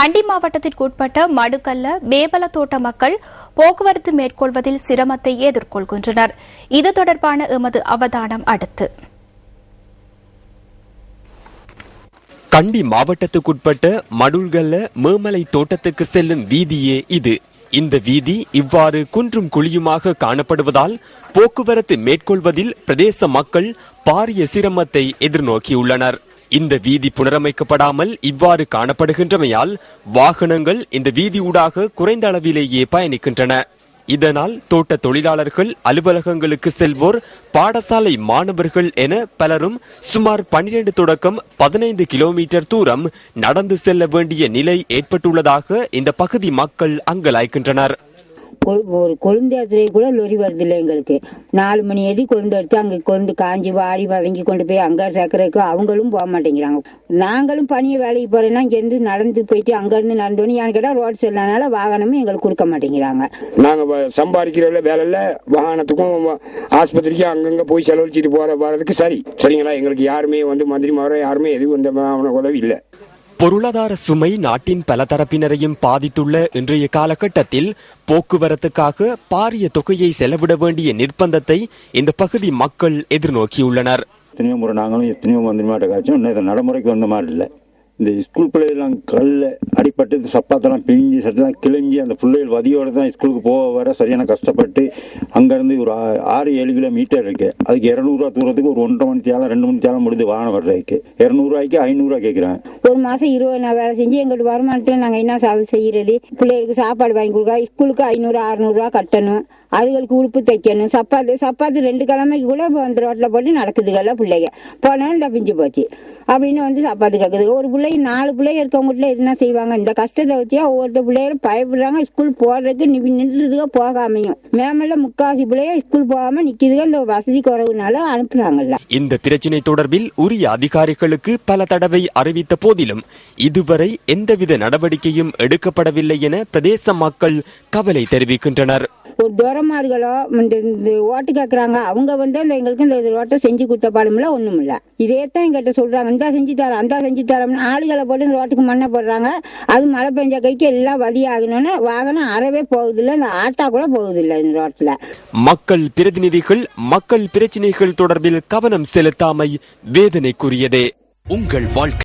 கண்டி மாவட்டத்திற்கு உட்பட்ட மடுக்கல்ல மேபல தோட்ட மக்கள் போக்குவரத்து மேற்கொள்வதில் சிரமத்தை எதிர்கொள்கின்றனர். இது தொடர்பான எமது அவதானம் அடுத்து. கண்டி மாவட்டத்துக்குட்பட்ட மடுல்கல்ல மேமலை தோட்டத்துக்கு செல்லும் வீதியே இது. இந்த வீதி இவ்வாறு குன்றும் குழியுமாக காணப்படுவதால் போக்குவரத்து மேற்கொள்வதில் பிரதேச மக்கள் பாரிய சிரமத்தை எதிர்நோக்கியுள்ளனர். இந்த வீதி புனரமைக்கப்படாமல் இவ்வாறு காணப்படுகின்றமையால் வாகனங்கள் இந்த வீதியூடாக குறைந்த அளவிலேயே பயணிக்கின்றன. இதனால் தோட்ட தொழிலாளர்கள் அலுவலகங்களுக்கு செல்வோர் பாடசாலை மாணவர்கள் என பலரும் சுமார் 12 தொடக்கம் பதினைந்து கிலோமீட்டர் தூரம் நடந்து செல்ல வேண்டிய நிலை ஏற்பட்டுள்ளதாக இந்த பகுதி மக்கள் அங்கலாய்க்கின்றனர். ஒரு கொழுந்து கூட லொரி வருது இல்லை எங்களுக்கு. நாலு மணி எதி கொழுந்து எடுத்து அங்கே கொழுந்து காஞ்சி வாடி வதங்கி கொண்டு போய் அங்கே சேர்க்கறதுக்கு அவங்களும் போக மாட்டேங்கிறாங்க. நாங்களும் பணியை வேலைக்கு போறேன்னா இங்கேருந்து நடந்து போயிட்டு அங்கேருந்து நடந்தோன்னு ஏன்னு கேட்டால் ரோடு சரியில்லாதனால வாகனமும் எங்களுக்கு கொடுக்க மாட்டேங்கிறாங்க. நாங்கள் சம்பாதிக்கிற வேலையில் வாகனத்துக்கும் ஆஸ்பத்திரிக்கும் அங்கங்கே போய் செலவழிச்சிட்டு போகிற வரதுக்கு சரி. சரிங்களா? எங்களுக்கு யாருமே வந்து மந்திரி மாவரம் யாருமே எதுவும் இந்த உதவி இல்லை. பொருளாதார சுமை நாட்டின் பல தரப்பினரையும் பாதித்துள்ள இன்றைய காலகட்டத்தில் போக்குவரத்துக்காக பாரிய தொகையை செலவிட வேண்டிய நிர்பந்தத்தை இந்த பகுதி மக்கள் எதிர்நோக்கியுள்ளனர். எத்தனையோ முறை நாங்களும் எத்தனையோ மந்திரிமாட்ட காய்ச்சோம் இன்னும் இது நடைமுறைக்கு வந்த மாதிரி இல்லை. இந்த ஸ்கூல் பிள்ளைகள்லாம் கல்லில் அடிப்பட்டு இந்த சப்பாத்தெல்லாம் பிழிஞ்சு சட்டெல்லாம் கிழிஞ்சு அந்த பிள்ளைகள் வதியோடு தான் ஸ்கூலுக்கு போக வர சரியான கஷ்டப்பட்டு அங்கேருந்து ஒரு ஆறு ஏழு கிலோமீட்டர் இருக்குது அதுக்கு இரநூறுவா தூரத்துக்கு ஒரு ஒன்றரை மணி தேலம் ரெண்டு மணி தேலம் முடிஞ்சு வாகனம் வர்றதுக்கு. இரநூறுவாய்க்கு ஐநூறுரூவா கேட்குறாங்க ஒரு மாதம் இருபது நாள் வேலை செஞ்சு எங்களோட வருமானத்தில் நாங்கள் என்ன செய்யறது? பிள்ளைகளுக்கு சாப்பாடு வாங்கி கொடுக்க ஸ்கூலுக்கு ஐநூறு அறநூறுவா கட்டணும். அதுகளுக்கு உடுப்பு தைக்கணும். சப்பாத்து சப்பாத்து ரெண்டு கிழமைக்கு கூட அந்த ரோட்டில் போட்டு நடக்குதுகள்ல பிள்ளைங்க. போனாலும் இந்த பிஞ்சு போச்சு. அப்படின்னு வந்து சப்பாத்து கேட்குது ஒரு பிள்ளைங்க நாலு பிள்ளைங்க இருக்கவங்க வீட்டில் என்ன செய்வாங்க? இந்த கஷ்டத்தை வச்சா ஒவ்வொருத்த பிள்ளைகளும் பயப்படுறாங்க. ஸ்கூல் போடுறதுக்கு நின்றுதுக போகாமையும். மேமல்ல முக்காசி பிள்ளைய ஸ்கூல் போகாமல் நிற்கிதுக இந்த வசதி குறைவுனால அனுப்புறாங்கல்ல. இந்த பிரச்சினை தொடர்பில் உரிய அதிகாரிகளுக்கு பல தடவை அறிவித்த போதிலும் இதுவரை எந்தவித நடவடிக்கையும் எடுக்கப்படவில்லை என பிரதேச மக்கள் கவலை தெரிவிக்கின்றனர். ஒரு துரமார்களோ இந்த இந்த ஓட்டு கேட்குறாங்க அவங்க வந்து அந்த எங்களுக்கு இந்த ரோட்டை செஞ்சு கொடுத்த பாடமில்ல ஒன்றும் இல்லை இதே தான் எங்கிட்ட சொல்கிறாங்க இந்தா செஞ்சு தரோம் அந்த செஞ்சு தரோம்னு ஆளுகளை போட்டு இந்த ரோட்டுக்கு மண்ணை போடுறாங்க. அது மழை பெஞ்ச கைக்கு எல்லாம் வதியாகணும்னு வாகனம் அறவே போகுதில்ல இந்த ஆட்டா கூட போகுதில்லை இந்த ரோட்டில் மக்கள் பிரதிநிதிகள் மக்கள் பிரச்சினைகள் தொடர்பில் கவனம் செலுத்தாமை வேதனைக்குரியதே. உங்கள் வாழ்க்கை